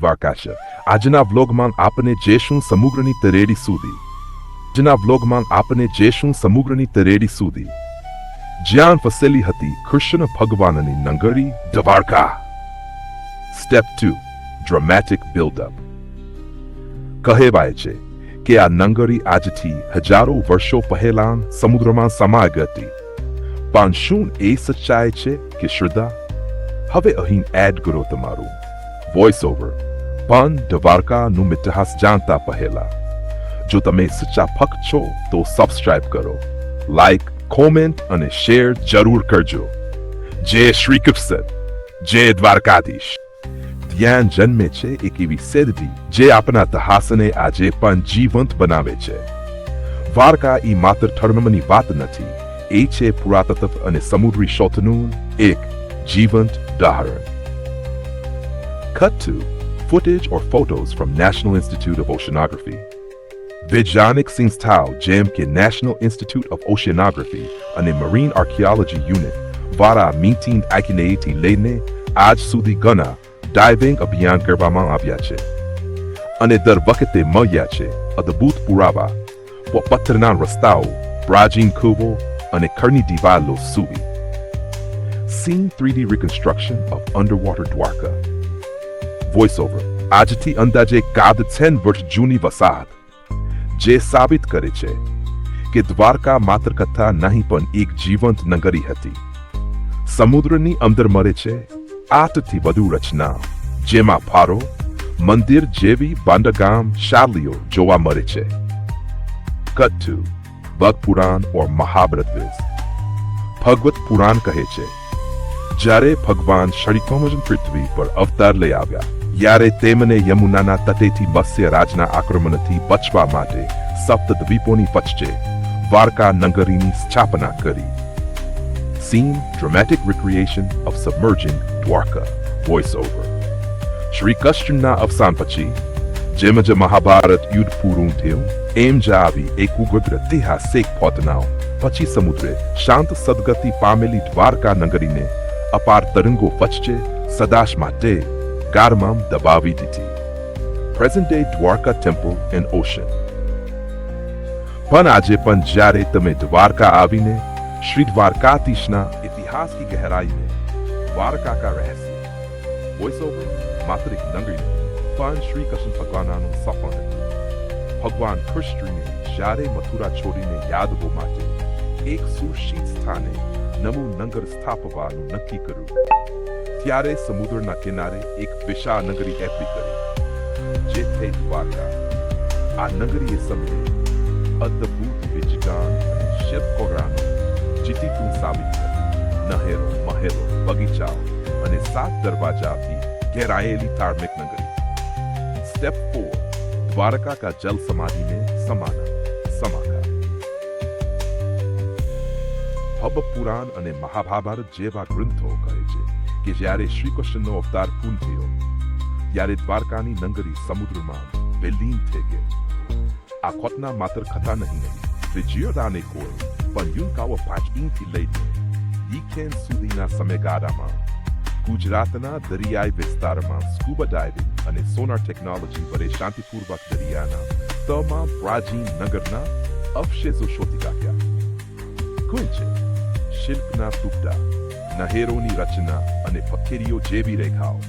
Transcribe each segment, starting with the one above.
દ્વારકા આજના વ્લોગમાં આપને જઈશું સમુદ્રની તરેડી સુધી. આજના વ્લોગમાં આપને જઈશું સમુદ્રની તરેડી સુધી. જ્યાં ફસેલી હતી કૃષ્ણ ભગવાનની નંગરી Dwarka. Step two dramatic buildup કહેવાય છે કે આ નંગરી આજથી હજારો વર્ષો પહેલા સમુદ્રમાં સમાઈ ગઈ. પણ શું એ સચ્ચાઈ છે કે શ્રદ્ધા? હવે અહીં એડ કરો તમારું વોઇસ ઓવર પણ દ્વારકાનું ઇતિહાસ જાણતા પહેલા, જો તમે સચ્ચા ભક્ત છો, તો સબસ્ક્રાઇબ કરો લાઈક કોમેન્ટ અને શેર જરૂર કરજો. જય શ્રી કૃષ્ણ. જય દ્વારકાધીશ. ધ્યાન જન્મે છે એક એવી સેદડી જે આપણા તહાસને આજે પણ જીવંત બનાવે છે. દ્વારકા એ માત્ર ધર્મની વાત નથી. એ છે પુરાતત્વ અને સમુદ્રી શોધનું એક જીવંત ઉદાહરણ. Cut footage or photos from National Institute of Oceanography. Vijanic Singh Tao Jamkin National Institute of Oceanography and the Marine Archaeology Unit Vara Mintin Akinaiti Lene Aj Sudhi Gana Diving Abhiyan Gerbaman Abyache Ane Darvakate Mayache Adabut Puraba Wapatranan Rastao Brajin Kubo Ane Kerni Divalo Subi. Scene 3D reconstruction of underwater Dwarka. Voiceover. આજથી અંદાજે કાદ છેન વર્ષ જૂની વસાહત. જે સાબિત કરે છે કે દ્વારકા માત્ર કથા નહીં પણ એક જીવંત નગરી હતી. સમુદ્રની અંદર મરે છે આઠથી વધુ રચના, જેમાં ફારો, મંદિર જેવી બાંડગામ શાલીઓ જોવા મળે છે. કથ્થુ ભગ પુરાણ ઓર મહાભારત ભગવત પુરાણ કહે છે, જ્યારે ભગવાન શરીકોમજન પૃથ્વી પર અવતાર લઈ આવ્યા ત્યારે તેમને યમુનાના તટેથી મત્સ્ય રાજના આક્રમણથી બચવા માટે સપ્ત દ્વીપોની વચ્ચે દ્વારકા નગરીની સ્થાપના કરી. Scene dramatic recreation of submerging Dwarka voice over Shri કૃષ્ણના અવસાન પછી, જેમ જ મહાભારત યુદ્ધ પૂરું થયું, એમ જ આવી એક ઉગ્ર ઐતિહાસિક પોતનાઓ પછી સમુદ્રે શાંત સદગતિ પામેલી દ્વારકા નગરીને અપાર તરંગો વચ્ચે સદાશ માટે કારમાં દબાવી દીધી present day Dwarka temple and ocean પણ આજે પણ જ્યારે તમે દ્વારકા આવીને શ્રી દ્વારકાધીશના ઇતિહાસ કી ગહેરાઈને દ્વારકા કા રહસ્ય વોઇસ ઓવર માત્ર એક નગરી પણ શ્રી કૃષ્ણ ભગવાનનું સફળ ભગવાન કૃષ્ણને જ્યારે મથુરા છોડીને યાદવો માટે એક સુશીત સ્થાને નવું નગર સ્થાપવાનું નક્કી કર્યું ત્યારે સમુદ્રના કિનારે એક વિશાળ નગરી એપી કરી જે થઈ દ્વારકા આ નગરીએ સમયે અદ્ભુત વિજગાન અને શિલ્પકલાનો જીતીતું સાબિત નહેરો, મહેલો, બગીચાઓ અને સાત દરવાજાથી ઘેરાયેલી ધાર્મિક નગરી. સ્ટેપ ફોર, દ્વારકા કા જલ સમાધિને સમાન સમાકાર. હબ પુરાણ અને મહાભારત જેવા ગ્રંથો કહે છે કે જ્યારે શ્રી કૃષ્ણનો અવતાર પૂર્ણ થયો, ત્યારે દ્વારકાની નંગરી સમુદ્રમાં વિલીન થઈ ગઈ. આ ખોટના માત્ર કથા નહીં હતી વિજયદાને કોઈ પણ યુનકાઓ પાંચમીથી લઈને વીકેન્ડ સુધીના સમયગાળામાં ગુજરાતના દરિયાઈ વિસ્તારમાં સ્કુબા ડાઇવિંગ અને સોનાર ટેકનોલોજી વડે શાંતિપૂર્વક દરિયાના તમામ પ્રાચીન નગરના અવશેષો શોધી કાઢ્યા. કોઈ છે? શિલ્પના ટુકડા. નહેરોની રચના અને પથ્થરીઓ જેવી રેખાઓ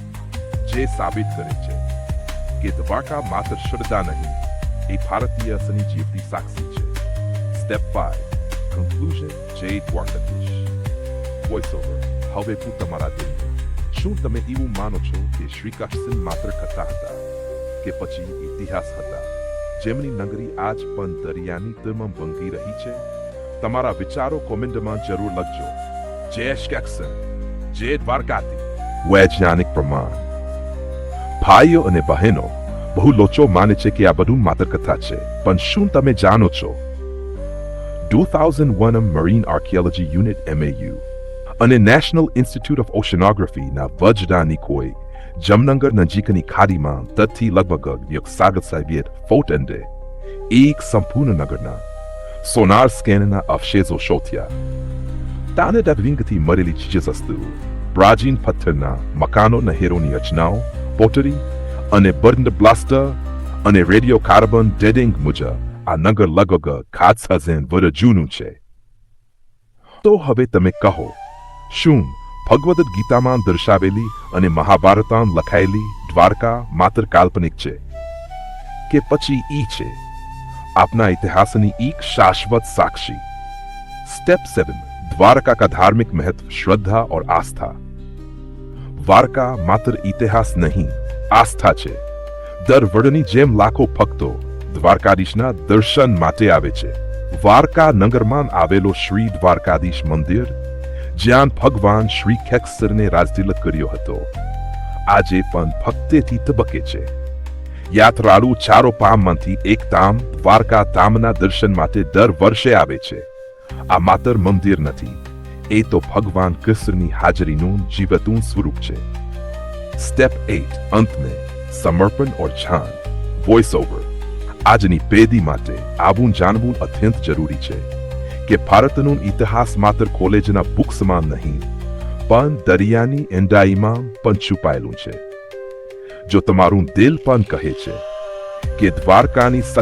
જે સાબિત કરે છે કે દ્વારકા માત્ર શ્રદ્ધા નહીં એ ભારતીય અસની જીવતી સાક્ષી છે સ્ટેપ બાય કન્ક્લુઝન જય દ્વારકાધીશ વોઇસ ઓવર હવે હું તમારા દિલને શું તમે એવું માનો છો કે શ્રી કૃષ્ણ માત્ર કથા હતા કે પછી ઇતિહાસ હતા જેમની નગરી આજ પણ દરિયાની તરમ ભંગી રહી છે તમારા વિચારો કોમેન્ટમાં જરૂર લખજો જય શ્રી જે દ્વારકાથી. વૈજ્ઞાનિક પ્રમાણ. ભાઈઓ અને બહેનો, બહુ લોચો માને છે કે આ બધું માત્ર કથા છે, પણ શું તમે જાણો છો? 2001 મરીન આર્કિયોલોજી યુનિટ MAU અને નેશનલ ઇન્સ્ટિટ્યૂટ ઓફ ઓશનોગ્રાફી ના વજદાની કોઈ જમનગર નજીકની ખાડીમાં તથી લગભગ એક સાગર સાહેબિયત ફોટ અંડે એક સંપૂર્ણ નગરના, સોનાર સ્કેનના અવશેષો શોધ્યા. તાનેદાર રિંગથી મરેલી ચીજવસ્તુઓ પ્રાચીન પથ્થરના મકાનો નહેરોની રચનાઓ પોટરી અને બર્ન બ્લાસ્ટર અને રેડિયો કાર્બન ડેડિંગ મુજબ આ નગર લગભગ ખાસ હઝેન વર જૂનું છે તો હવે તમે કહો શું ભગવદ ગીતામાં દર્શાવેલી અને મહાભારતમાં લખાયેલી દ્વારકા માત્ર કાલ્પનિક છે કે પછી ઈ છે આપના ઇતિહાસની એક શાશ્વત સાક્ષી સ્ટેપ સેવન વારકા કા ધાર્મિક મહત્વ શ્રદ્ધા और આસ્થા વારકા માત્ર ઇતિહાસ નહીં આસ્થા છે દર વડની જેમ લાખો ભક્તો દ્વારકાધીશના દર્શન માટે આવે છે વારકા નગરમાં આવેલો શ્રી દ્વારકાધીશ મંદિર જ્યાં ભગવાન શ્રી ખેક્સરને રાજતિલક કર્યો હતો આજે પણ ભક્તેથી તબકે છે યાત્રાળુ ચારો પામમાંથી એક તામ દ્વારકા તામના દર્શન માટે દર વર્ષે આવે છે આ માત્ર મંદિર નથી. એ તો ભગવાન કૃષ્ણની હાજરીનું જીવતું સ્વરૂપ છે. સ્ટેપ એટ અંત સમર્પણ ઓર છાન વોઇસ ઓવર આજની પેદી માટે આવું જાણવું અત્યંત જરૂરી છે કે ભારતનું ઇતિહાસ માત્ર કોલેજના બુક્સમાં નહીં, પણ દરિયાની એન્ડાઈમાં પણ છુપાયેલું છે. જો તમારું દિલ પણ કહે છે કે દ્વારકાની